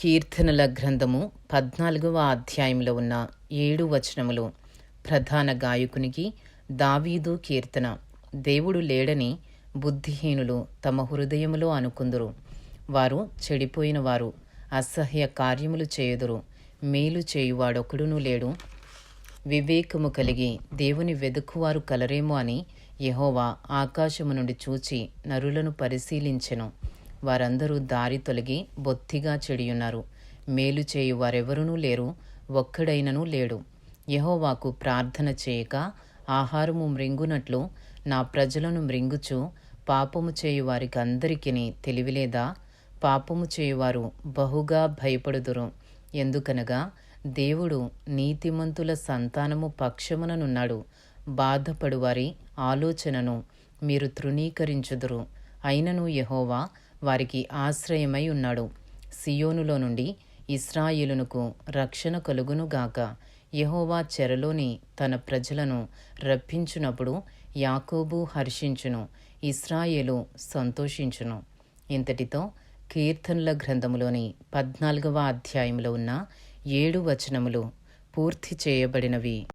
కీర్తనల గ్రంథము పద్నాలుగవ అధ్యాయంలో ఉన్న ఏడు వచనములు. ప్రధాన గాయకునికి దావీదు కీర్తన. దేవుడు లేడని బుద్ధిహీనులు తమ హృదయములో అనుకుందురు. వారు చెడిపోయిన వారు అసహ్య కార్యములు చేయుదురు. మేలు చేయువాడొకడునూ లేడు. వివేకము కలిగి దేవుని వెదుకువారు కలరేమో అని యెహోవా ఆకాశము నుండి చూచి నరులను పరిశీలించెను. వారందరూ దారి తొలగి బొత్తిగా చెడియున్నారు. మేలు చేయు వారెవరునూ లేరు ఒక్కడైననూ లేడు. యహోవాకు ప్రార్థన చేయక ఆహారము మృంగునట్లు నా ప్రజలను మృంగుచు పాపము చేయు వారికి అందరికిని తెలివిలేదా? పాపము చేయువారు బహుగా భయపడుదురు. ఎందుకనగా దేవుడు నీతిమంతుల సంతానము పక్షముననున్నాడు. బాధపడు వారి ఆలోచనను మీరు తృణీకరించుదురు. అయినను యహోవా వారికి ఆశ్రయమై ఉన్నాడు. సియోనులో నుండి ఇస్రాయిలునుకు రక్షణ కలుగునుగాక యహోవా చెరలోని తన ప్రజలను రప్పించునప్పుడు యాకోబు హర్షించును ఇస్రాయేలు సంతోషించును. ఇంతటితో కీర్తనల గ్రంథములోని పద్నాలుగవ అధ్యాయంలో ఉన్న ఏడు వచనములు పూర్తి చేయబడినవి.